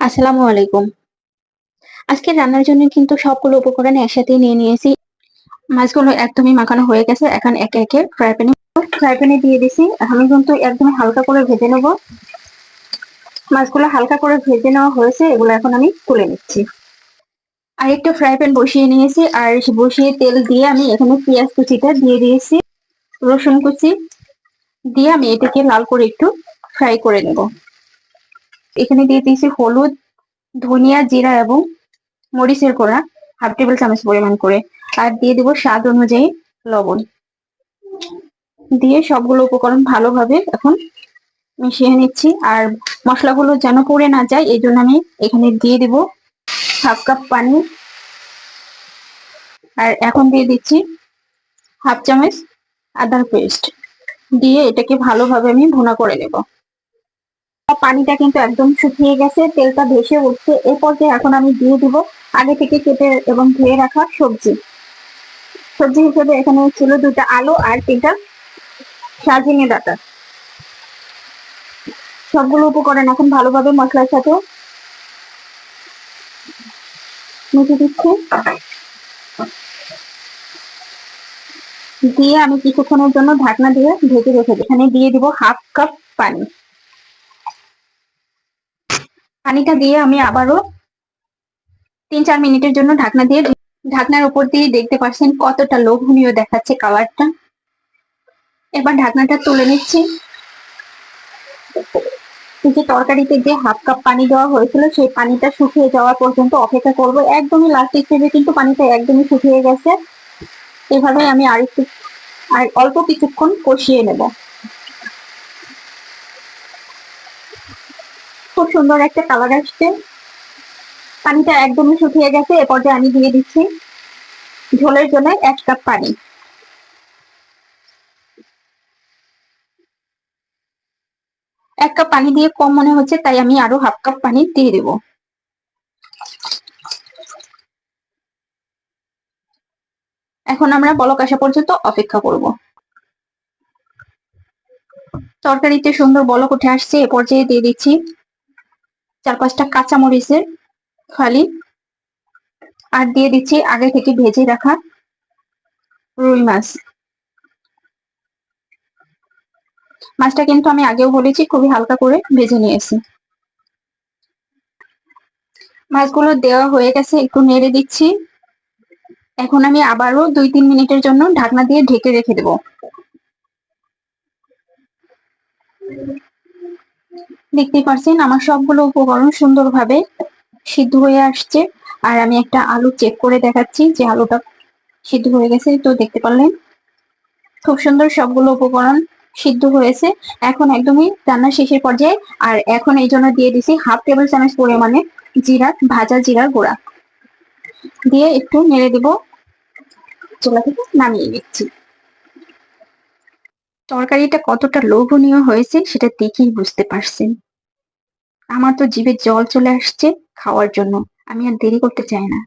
আসসালামু আলাইকুম। আজকে রান্নার জন্য কিন্তু সবগুলো উপকরণ একসাথে নিয়ে নিয়েছি। মাছগুলো একদমই মাখানো হয়ে গেছে, এখন একে একে ফ্রাই প্যানে ফ্রাই প্যানে দিয়ে দিছি আমি কিন্তু একদম হালকা করে ভেজে নেব। মাছগুলো হালকা করে ভেজে নেওয়া হয়েছে, এগুলো এখন আমি তুলে নিচ্ছি। আর একটা ফ্রাই প্যান বসিয়ে নিয়েছি, আর বসিয়ে তেল দিয়ে আমি এখানে পেঁয়াজ কুচিটা দিয়ে দিয়েছি, রসুন কুচি দিয়ে আমি এটাকে লাল করে একটু ফ্রাই করে নেব। এখানে দিয়ে দিয়েছি হলুদ, ধনিয়া, জিরা এবং মরিচের গুঁড়া হাফ টেবিল চামচ পরিমাণ করে। আর দিয়ে দিব স্বাদ অনুযায়ী লবণ। দিয়ে সবগুলো উপকরণ ভালোভাবে এখন মিশিয়ে নিচ্ছি। আর মশলাগুলো যেন পড়ে না যায়, এই জন্য আমি এখানে দিয়ে দেবো হাফ কাপ পানি। আর এখন দিয়ে দিচ্ছি হাফ চামচ আদার পেস্ট দিয়ে এটাকে ভালোভাবে আমি ভুনা করে নেব। পানিটা কিন্তু একদম শুকিয়ে গেছে, তেলটা ভেসে উঠছে। এ পর্যায়ে এখন আমি দিয়ে দিব, আগে থেকে কেটে এবং ধুয়ে রাখা সবজি। সবজি হিসেবে এখানে ছিল দুটা আলু আর তিনটা সাজিনে ডাটা। সবগুলো উপকরণ এখন ভালোভাবে মশলার সাথে মিশে দিচ্ছি। দিয়ে আমি কিছুক্ষণের জন্য ঢাকনা দিয়ে ঢেকে রেখে এখানে দিয়ে দিব হাফ কাপ পানি। পানিটা দিয়ে আমি আবারও তিন চার মিনিটের জন্য ঢাকনা দিয়ে ঢাকনার উপর দিয়ে দেখতে পাচ্ছেন কতটা লোভনীয় দেখাচ্ছে কালারটা এবার ঢাকনাটা তুলে নিচ্ছি। যে তরকারিতে যে হাফ কাপ পানি দেওয়া হয়েছিল, সেই পানিটা শুকিয়ে যাওয়া পর্যন্ত অপেক্ষা করব। একদমই লাস্ট স্টেজে কিন্তু পানিটা একদমই শুকিয়ে গেছে। এভাবে আমি আরেকটু, আর অল্প কিছুক্ষণ কষিয়ে নেব। খুব সুন্দর একটা কালার আসছে। পানিটা একদমই শুকিয়ে গেছে, এ পর্যায়ে আমি দিয়ে দিচ্ছি ঝোলের জন্য এক কাপ পানি। এক কাপ পানি দিয়ে কম মনে হচ্ছে, তাই আমি আরও হাফ কাপ পানি দিয়ে দেব। এখন আমরা বলক আসা পর্যন্ত অপেক্ষা করব। তরকারিতে সুন্দর বলক উঠে আসছে, এ পর্যায়ে দিয়ে দিচ্ছি চার পাঁচটা কাঁচা মরিচের ফালি। আর দিয়ে দিচ্ছি আগে থেকে ভেজে রাখা রুই মাছ। মাছটা কিন্তু আমি আগেও বলেছি, খুবই হালকা করে ভেজে নিয়েছি। মাছগুলো দেওয়া হয়ে গেছে, একটু নেড়ে দিচ্ছি। এখন আমি আবারও দুই তিন মিনিটের জন্য ঢাকনা দিয়ে ঢেকে রেখে দেব। দেখতে পাচ্ছেন আমার সবগুলো উপকরণ সুন্দরভাবে সিদ্ধ হয়ে আসছে। আর আমি একটা আলু চেক করে দেখাচ্ছি যে আলুটা সিদ্ধ হয়ে গেছে, তো দেখতে পারলেন? খুব সুন্দর সবগুলো উপকরণ সিদ্ধ হয়েছে। এখন একদমই রান্না শেষের পর্যায়ে, আর এখন এই জন্য দিয়ে দিছি হাফ টেবিল চামচ পরিমাণে জিরা, ভাজা জিরার গুঁড়া। দিয়ে একটু নেড়ে দিব। চুলা থেকে নামিয়ে নিচ্ছি। তরকারিটা কতটা লোভনীয় হয়েছে সেটা দেখেই বুঝতে পারছেন। আমার তো জিভে জল চলে আসছে খাওয়ার জন্য। আমি আর দেরি করতে চাই না।